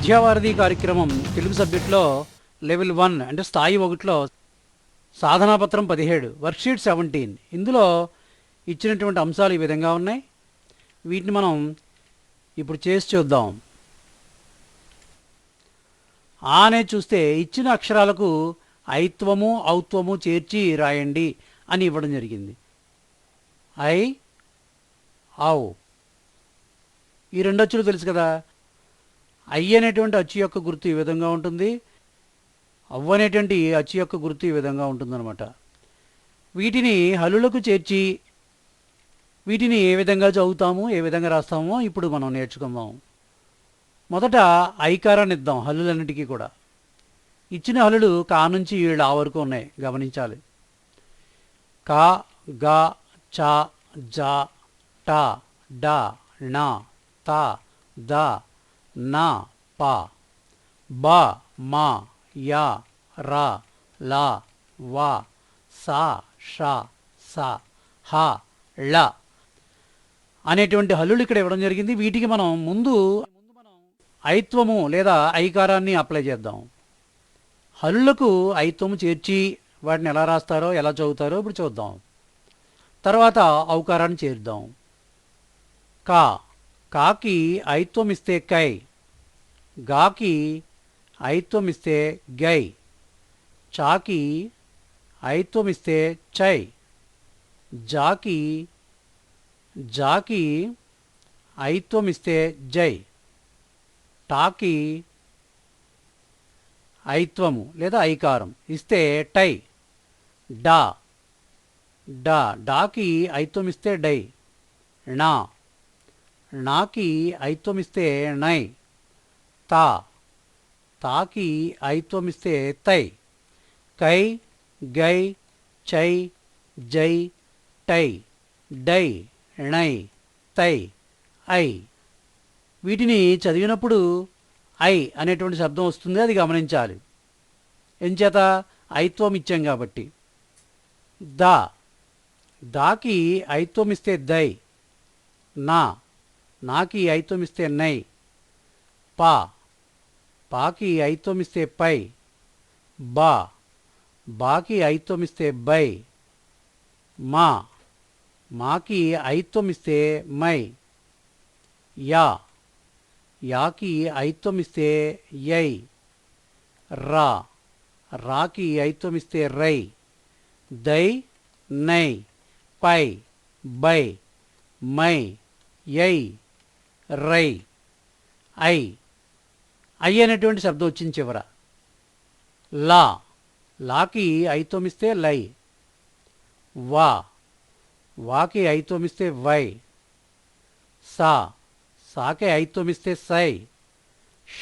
విద్యావారధి కార్యక్రమం తెలుగు సబ్జెక్టులో level one అంటే స్థాయి ఒకటిలో సాధనాపత్రం పదిహేడు వర్క్షీట్ సెవెంటీన్. ఇందులో ఇచ్చినటువంటి అంశాలు ఈ విధంగా ఉన్నాయి. వీటిని మనం ఇప్పుడు చేసి చూద్దాం. ఆ చూస్తే ఇచ్చిన అక్షరాలకు ఐత్వము ఔత్వము చేర్చి రాయండి అని ఇవ్వడం జరిగింది. ఐ ఔ. ఈ రెండొచ్చులు తెలుసు కదా? ఐ అనేటువంటి అచ్చు యొక్క గుర్తు ఈ విధంగా ఉంటుంది. అవ్వ అనేటువంటి అచ్చు యొక్క గుర్తు ఈ విధంగా ఉంటుందన్నమాట. వీటిని హలులకు చేర్చి వీటిని ఏ విధంగా చదువుతాము ఏ విధంగా రాస్తామో ఇప్పుడు మనం నేర్చుకుందాం. మొదట ఐకారాన్ని ఇద్దాం హల్లులన్నిటికీ కూడా. ఇచ్చిన హల్లులు కా నుంచి ఏళ్ళు ఆ వరకు ఉన్నాయి గమనించాలి. కా గా చ జ ట డ ణ త ద న ప. బ మా య ర ల వ స ష స హ ళ. అనేటువంటి హల్లులు ఇక్కడ ఇవ్వడం జరిగింది. వీటికి మనం ముందు ఐత్వము లేదా ఐకారాన్ని అప్లై చేద్దాం. హల్లులకు ఐత్వము చేర్చి వాటిని ఎలా రాస్తారో ఎలా చదువుతారో ఇప్పుడు చూద్దాం. తర్వాత ఔకారాన్ని చేర్దాం కా. కాకి ఐత్వం ఇస్తే కై. గాకి ఐత్వమిస్తే గై చాకి ఐత్వమిస్తే చై జాకి జాకి ఐత్వమిస్తే జై టాకి ఐత్వము లేదా ఐకారం ఇస్తే టై డా డా డాకి ఐత్వం ఇస్తే డై నా నాకి ఐత్వం ఇస్తే నై తా. తాకి ఐత్వం ఇస్తే తై. కై గై చై జై టై. Die ణై thigh I. వీటిని చదివినప్పుడు ఐ అనేటువంటి శబ్దం వస్తుంది అది గమనించాలి. ఎంచేత? ఐత్వం ఇచ్చాం కాబట్టి. దా. దాకి ఐత్వం ఇస్తే దై. నా. నాకి ఐత్వం ఇస్తే నై. పా. పాకి ఐతోమిస్తే పై బా బాకి ఐతోమిస్తే బై మా మాకి ఐతోమిస్తే మై యా యాకి ఐతోమిస్తే యై రా రాకి ఐతోమిస్తే రై దై నై పై బై మై యై రై ఐ ఐ అనేటువంటి శబ్దం వచ్చింది చివర. లా. లాకి ఐతోమిస్తే లై. వా. వాకి ఐతోమిస్తే వై. సా. సాకి ఐతోమిస్తే సై.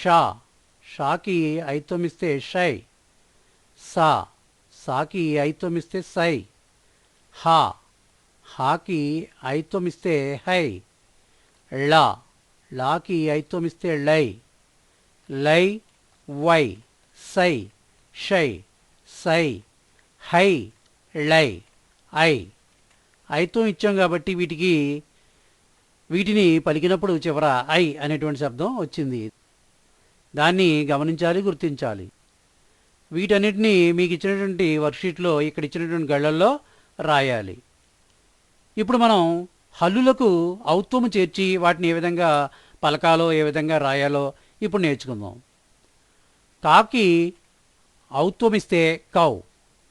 షా. షాకి ఐతోమిస్తే షై. సా. సాకి ఐతోమిస్తే సై. హా. హాకి ఐతోమిస్తే హై. లా లాకి ఐతోమిస్తే లై. లై వై సై షై సై హై లై ఐ. ఐతో ఇచ్చాం కాబట్టి వీటికి వీటిని పలికినప్పుడు చివర ఐ అనేటువంటి శబ్దం వచ్చింది. దాన్ని గమనించాలి గుర్తించాలి. వీటన్నిటినీ మీకు ఇచ్చినటువంటి వర్క్షీట్లో ఇక్కడ ఇచ్చినటువంటి గళ్ళల్లో రాయాలి. ఇప్పుడు మనం హల్లులకు ఔత్వము చేర్చి వాటిని ఏ విధంగా పలకాలో ఏ విధంగా రాయాలో ఇప్పుడు నేర్చుకుందాం. కాకి ఔత్వమిస్తే కౌ.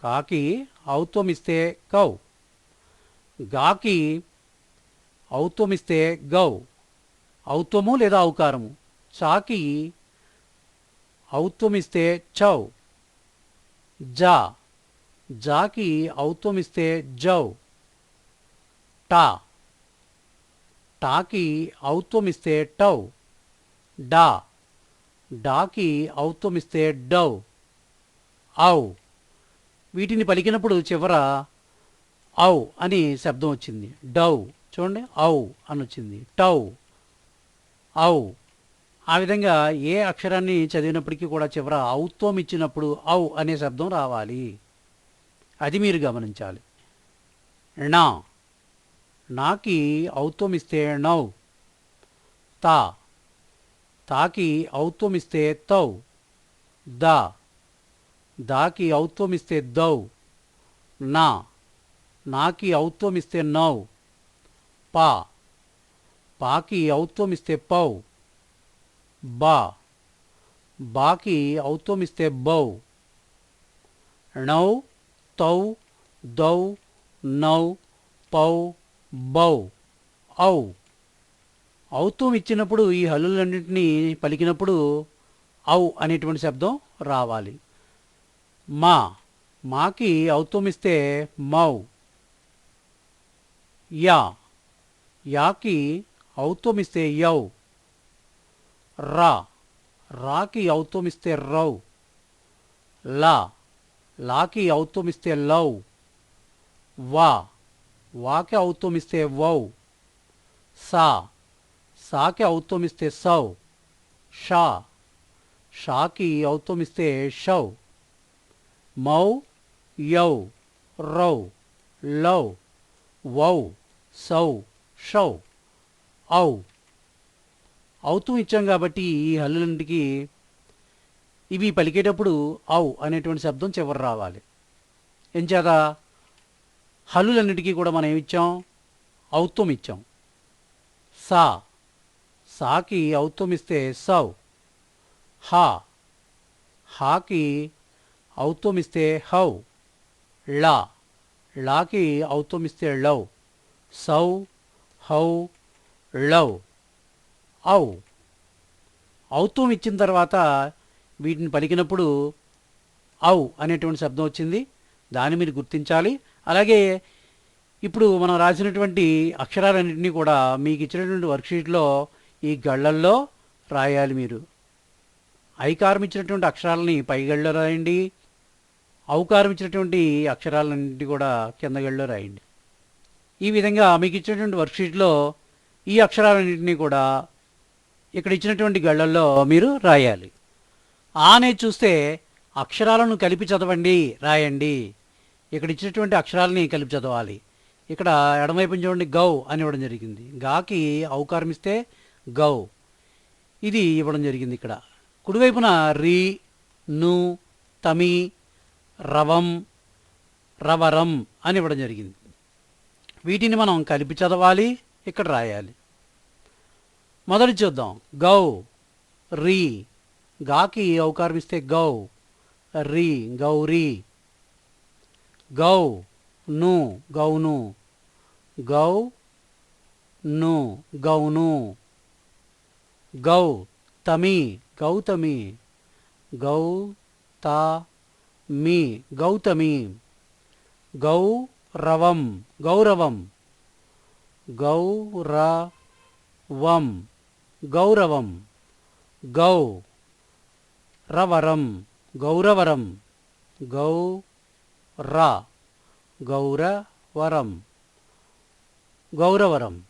కాకి ఔత్వమిస్తే కౌ. గాకి ఔత్వమిస్తే గౌ. ఔత్వము లేదా ఔకారము. చాకి ఔత్వమిస్తే చౌ. జా. జాకి ఔత్వమిస్తే జౌ. టా. టాకి ఔత్వమిస్తే టౌ. డా. డాకి ఔత్వమిస్తే డౌ. ఔ. వీటిని పలికినప్పుడు చివర ఔ అని శబ్దం వచ్చింది. డౌ. చూడండి ఔ అని వచ్చింది. టౌ. ఔ. ఆ విధంగా ఏ అక్షరాన్ని చదివినప్పటికీ కూడా చివర ఔత్వం ఇచ్చినప్పుడు ఔ అనే శబ్దం రావాలి. అది మీరు గమనించాలి. నా నాకి ఔత్వం ఇస్తే నౌ. తా. తాకి ఔత్వమిస్తే తౌ. దా. దాకి ఔత్వమిస్తే దౌ. నా. నాకి ఔత్వమిస్తే నౌ. పా. పాకి ఔత్వమిస్తే పౌ. బా. బాకి ఔత్వమిస్తే బౌ. ణౌ తౌ దౌ నౌ పౌ బౌ ఔ. ఔత్వం ఇచ్చినప్పుడు ఈ హల్లులన్నింటినీ పలికినప్పుడు ఔ అనేటువంటి శబ్దం రావాలి. మా మాకి ఔత్వం ఇస్తే మౌ. యా యాకి ఔత్వం ఇస్తే యౌ. రా రాకి ఔత్వం ఇస్తే రౌ. లా లాకి ఔత్వం ఇస్తే లౌ. వా వాకి ఔత్వం ఇస్తే వౌ. సా సాకి ఔత్తమిస్తే సౌ షా షాకి ఔత్వం ఇస్తే షౌ మౌ యౌ రౌ లౌ వౌ సౌ షౌ ఔ. అవుతూ ఇచ్చాం కాబట్టి ఈ హల్లులన్నిటికీ ఇవి పలికేటప్పుడు ఔ అనేటువంటి శబ్దం చివరి రావాలి. ఎంచేత హల్లులన్నిటికీ కూడా మనం ఏమిచ్చాం ఔత్వం ఇచ్చాం. సా సాకి ఔత్తమిస్తే సౌ. హా. హాకి ఔత్వం ఇస్తే హౌ. లా లాకి ఔత్వం లౌ సౌ. హౌ. లౌ ఔ. ఔత్వం ఇచ్చిన తర్వాత వీటిని పలికినప్పుడు ఔ అనేటువంటి శబ్దం వచ్చింది. దాన్ని మీరు గుర్తించాలి. అలాగే ఇప్పుడు మనం రాసినటువంటి అక్షరాలన్నింటినీ కూడా మీకు ఇచ్చినటువంటి వర్క్షీట్లో ఈ గళ్ళల్లో రాయాలి మీరు. ఐకారం ఇచ్చినటువంటి అక్షరాలని పైగళ్ళలో రాయండి. ఔకారం ఇచ్చినటువంటి అక్షరాలన్నింటి కూడా కింద గళ్ళలో రాయండి. ఈ విధంగా మీకు ఇచ్చినటువంటి వర్క్షీట్లో ఈ అక్షరాలన్నింటినీ కూడా ఇక్కడ ఇచ్చినటువంటి గళ్ళల్లో మీరు రాయాలి. ఆనే చూస్తే అక్షరాలను కలిపి చదవండి రాయండి. ఇక్కడ ఇచ్చినటువంటి అక్షరాలని కలిపి చదవాలి. ఇక్కడ ఎడమవైపు చూడండి గౌ అని ఇవ్వడం జరిగింది. గాకి ఔకారం ఇస్తే గౌ. ఇది ఇవ్వడం జరిగింది ఇక్కడ. కుడివైపున రి ను తమి రవం రవరం అని ఇవ్వడం జరిగింది. వీటిని మనం కలిపి చదవాలి ఇక్కడ రాయాలి. మొదటి చూద్దాం. గౌ రీ. గాకి ఔకారం ఇస్తే గౌ. రీ గౌరీ. గౌ ను గౌను. గౌ ను గౌను. గౌ తమి గౌతమి గౌ తా మీ గౌతమి గౌరవం గౌరవం గౌరవం గౌరవం గౌ రవరం గౌరవరం గౌ రా గౌరవరం గౌరవరం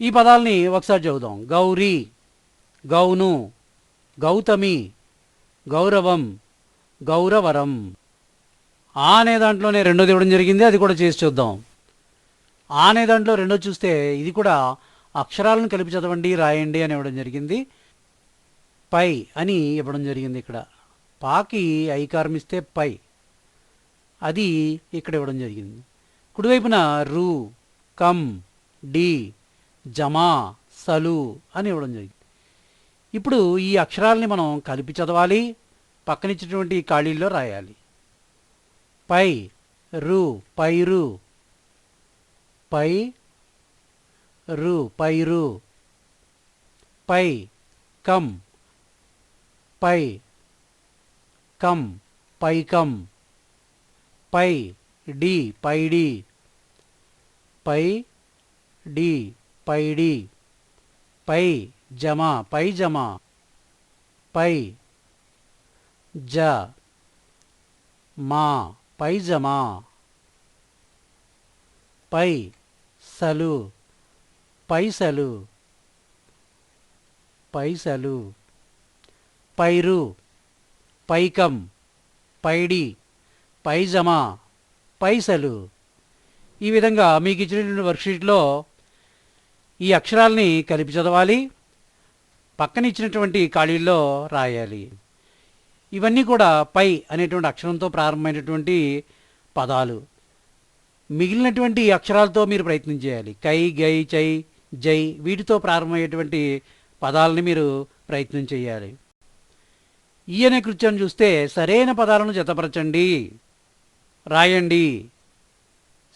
ఈ పదాలని ఒకసారి చదువుదాం గౌరీ గౌను గౌతమి గౌరవం గౌరవరం. ఆ అనే దాంట్లోనే రెండోది ఇవ్వడం జరిగింది అది కూడా చేసి చూద్దాం. ఆ అనే దాంట్లో రెండో చూస్తే ఇది కూడా అక్షరాలను కలిపి చదవండి రాయండి అని ఇవ్వడం జరిగింది. పై అని ఇవ్వడం జరిగింది ఇక్కడ. పాకి ఐకారం ఇస్తే పై. అది ఇక్కడ ఇవ్వడం జరిగింది. కుడివైపున రు కమ్ డి జమా సలు అని ఇవ్వడం జరిగింది. ఇప్పుడు ఈ అక్షరాలని మనం కలిపి చదవాలి పక్కనిచ్చినటువంటి ఖాళీల్లో రాయాలి. పై రు పైరు. పై రు పైరు. పై కమ్ పై కమ్ పై కమ్ పై డి పైడి. పై డి పైడి. పై జమ పై జమ. పై జ మా పైజమా పై సలు పైసలు పైసలు పైరు పైకం. పైడి పైజమా పైసలు ఈ విధంగా మీకు ఇచ్చినటువంటి వర్క్షీట్లో ఈ అక్షరాల్ని కలిపి చదవాలి. పక్కన ఇచ్చినటువంటి ఖాళీల్లో రాయాలి. ఇవన్నీ కూడా పై అనేటువంటి అక్షరంతో ప్రారంభమైనటువంటి పదాలు. మిగిలినటువంటి అక్షరాలతో మీరు ప్రయత్నం చేయాలి. కై గై చై జై వీటితో ప్రారంభమయ్యేటువంటి పదాలని మీరు ప్రయత్నం చేయాలి. ఈ అనే కృత్యం చూస్తే సరైన పదాలను జతపరచండి. రాయండి.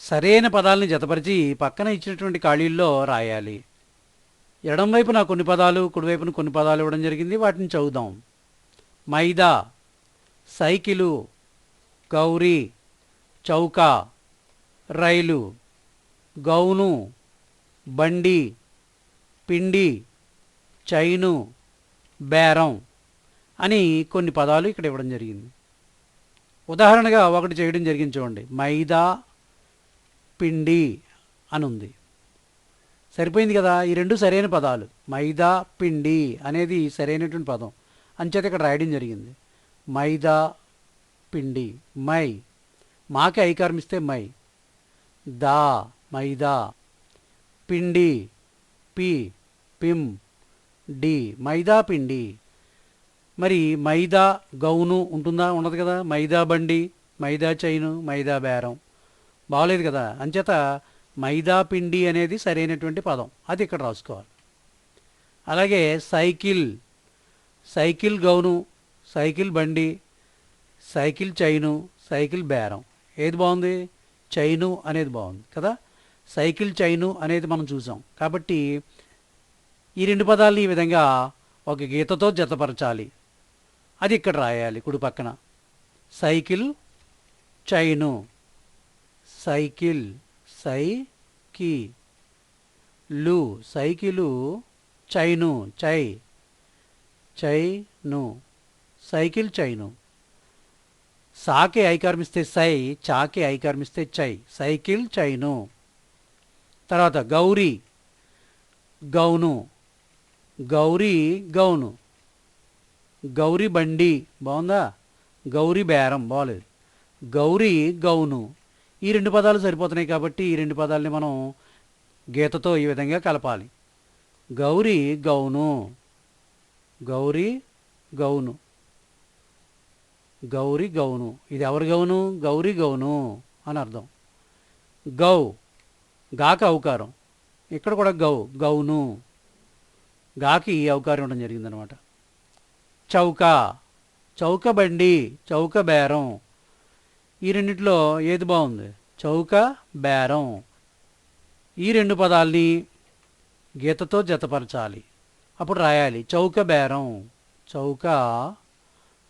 సరైన పదాలని జతపరిచి పక్కన ఇచ్చినటువంటి ఖాళీల్లో రాయాలి. ఎడం వైపున కొన్ని పదాలు కుడివైపున కొన్ని పదాలు ఇవ్వడం జరిగింది. వాటిని చదువుదాం. మైదా సైకిలు గౌరీ చౌక రైలు గౌను బండి పిండి చైను బేరం అని కొన్ని పదాలు ఇక్కడ ఇవ్వడం జరిగింది. ఉదాహరణగా ఒకటి చేయడం జరిగింది చూడండి. మైదా పిండి అని ఉంది సరిపోయింది కదా? ఈ రెండు సరైన పదాలు. మైదా పిండి అనేది సరైనటువంటి పదం. అంచేత ఇక్కడ రాయడం జరిగింది. మైదా పిండి మై. మాకి ఐకారం ఇస్తే మై. దా మైదా. పిండి పి పిం డి. మైదా పిండి. మరి మైదా గౌను ఉంటుందా? ఉండదు కదా? మైదా బండి మైదా చైను మైదా బేరం. బాగలేదు కదా. అంచేత మైదా పిండి అనేది సరైనటువంటి పదం. అది ఇక్కడ రాసుకోవాలి. అలాగే సైకిల్. సైకిల్ గౌను సైకిల్ బండి సైకిల్ చైను సైకిల్ బేరం. ఏది బాగుంది? చైను అనేది బాగుంది కదా. సైకిల్ చైను అనేది మనం చూసాం. కాబట్టి ఈ రెండు పదాలని ఈ విధంగా ఒక గీతతో జతపరచాలి. అది ఇక్కడ రాయాలి కుడి పక్కన. Cycle chain. Cycle cycle cycle chain చై. Chain cycle chain. సాకే ఐకారమిస్తే సై చాకి ఐకారమిస్తే చై. Cycle chain. తర్వాత గౌరీ గౌను. గౌరీ గౌను. గౌరీ బండి బాగుందా? గౌరీ బేరం బాగలేదు గౌరీ గౌను. ఈ రెండు పదాలు సరిపోతున్నాయి కాబట్టి ఈ రెండు పదాలని మనం గీతతో ఈ విధంగా కలపాలి. Gowri gown. Gowri gown. Gowri gown. ఇది ఎవరి గౌను? గౌరీ గౌను అని అర్థం. గౌ గాక అవకారం ఇక్కడ కూడా గౌ గౌను. గాకి ఈ అవకారం ఉండడం జరిగిందనమాట. చౌక చౌక బండి చౌక బేరం. ఈ రెండిట్లో ఏది బాగుంది? చౌక బేరం. ఈ రెండు పదాలని గీతతో జతపరచాలి. అప్పుడు రాయాలి. చౌక బేరం. చౌక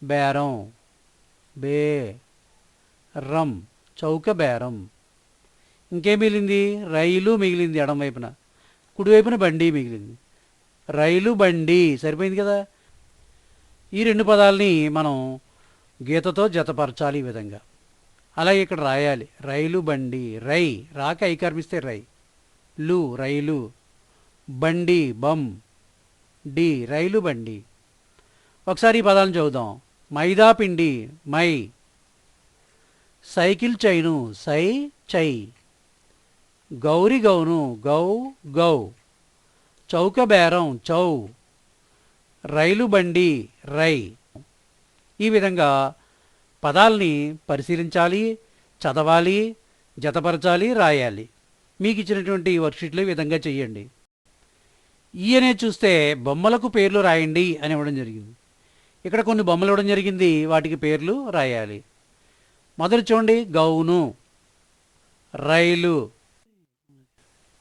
బేరం. బే రం. చౌక బేరం. ఇంకేం మిగిలింది? రైలు మిగిలింది ఎడం వైపున. కుడివైపున బండి మిగిలింది. రైలు బండి. సరిపోయింది కదా? ఈ రెండు పదాలని మనం గీతతో జతపరచాలి ఈ విధంగా. అలాగే ఇక్కడ రాయాలి. రైలు బండి రై. రాక ఐకర్మిస్తే రై. లు రైలు. బండి బమ్ డి రైలు బండి. ఒకసారి ఈ పదాలను చదువుదాం. మైదా పిండి మై. సైకిల్ చైను సై చై. గౌరి గౌను గౌ గౌ. చౌక బేరం చౌ. రైలు బండి రై. ఈ విధంగా పదాల్ని పరిశీలించాలి చదవాలి జతపరచాలి రాయాలి. మీకు ఇచ్చినటువంటి వర్క్షీట్లు ఈ విధంగా చెయ్యండి. ఈ చూస్తే బొమ్మలకు పేర్లు రాయండి అని ఇవ్వడం జరిగింది. ఇక్కడ కొన్ని బొమ్మలు ఇవ్వడం జరిగింది వాటికి పేర్లు రాయాలి. మొదలు చూడండి గౌను రైలు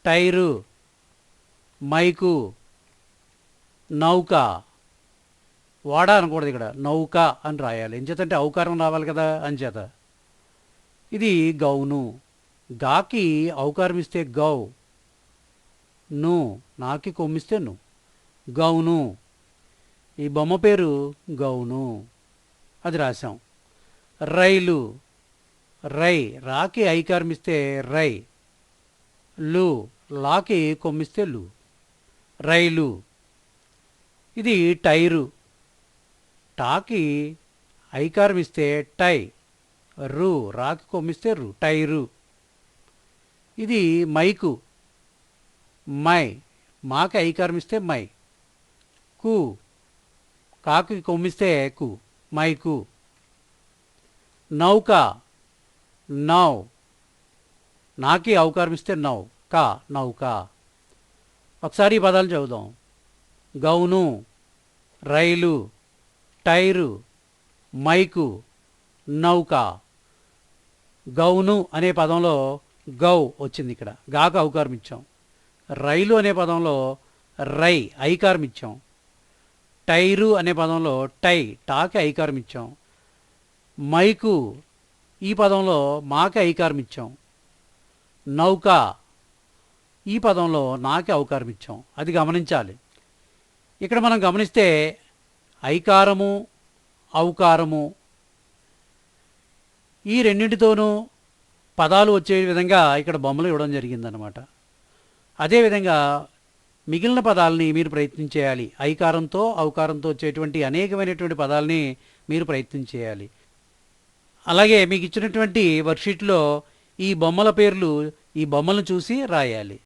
టైరు మైకు నౌక. వాడ అనకూడదు ఇక్కడ. నౌక అని రాయాలి. ఎంచేతంటే ఔకారం రావాలి కదా అంచేత ఇది గౌను. గాకి ఔకారం ఇస్తే గౌ. ను. నాకి కొమ్మిస్తే ను. గౌను. ఈ బొమ్మ పేరు గౌను. అది రాశాం. రైలు. రై. రాకి ఐకారం ఇస్తే రై. లు. లాకి కొమ్మిస్తే లు. రైలు. ఇది టైరు. టాకి ఐకారం ఇస్తే టై రు రాకి కొమ్మిస్తే రు టైరు ఇది మైకు మై మాకి ఐకారం ఇస్తే మై. కు కాకి కొమ్మిస్తే కు మైకు. నౌక నౌ నాకి అవకారం ఇస్తే నౌ కా నౌక. ఒకసారి ఈ పదాలు చదువుదాం. గౌను రైలు టైరు మైకు నౌక గౌను అనే పదంలో గౌ వచ్చింది ఇక్కడ. గాకు అవకారం ఇచ్చాం. రైలు అనే పదంలో రై ఐకారం ఇచ్చాం. టైరు అనే పదంలో టై టాకి ఐకారం ఇచ్చాం. మైకు ఈ పదంలో మాకి ఐకారం ఇచ్చాం. నౌక ఈ పదంలో నాకి అవకారం ఇచ్చాం. అది గమనించాలి. ఇక్కడ మనం గమనిస్తే ఐకారము ఔకారము. ఈ రెండింటితోనూ పదాలు వచ్చే విధంగా ఇక్కడ బొమ్మలు ఇవ్వడం జరిగిందనమాట అదేవిధంగా మిగిలిన పదాలని మీరు ప్రయత్నం చేయాలి ఐకారంతో ఔకారంతో వచ్చేటువంటి అనేకమైనటువంటి పదాలని మీరు ప్రయత్నం చేయాలి అలాగే మీకు ఇచ్చినటువంటి వర్క్షీట్లో ఈ బొమ్మల పేర్లు ఈ బొమ్మలను చూసి రాయాలి.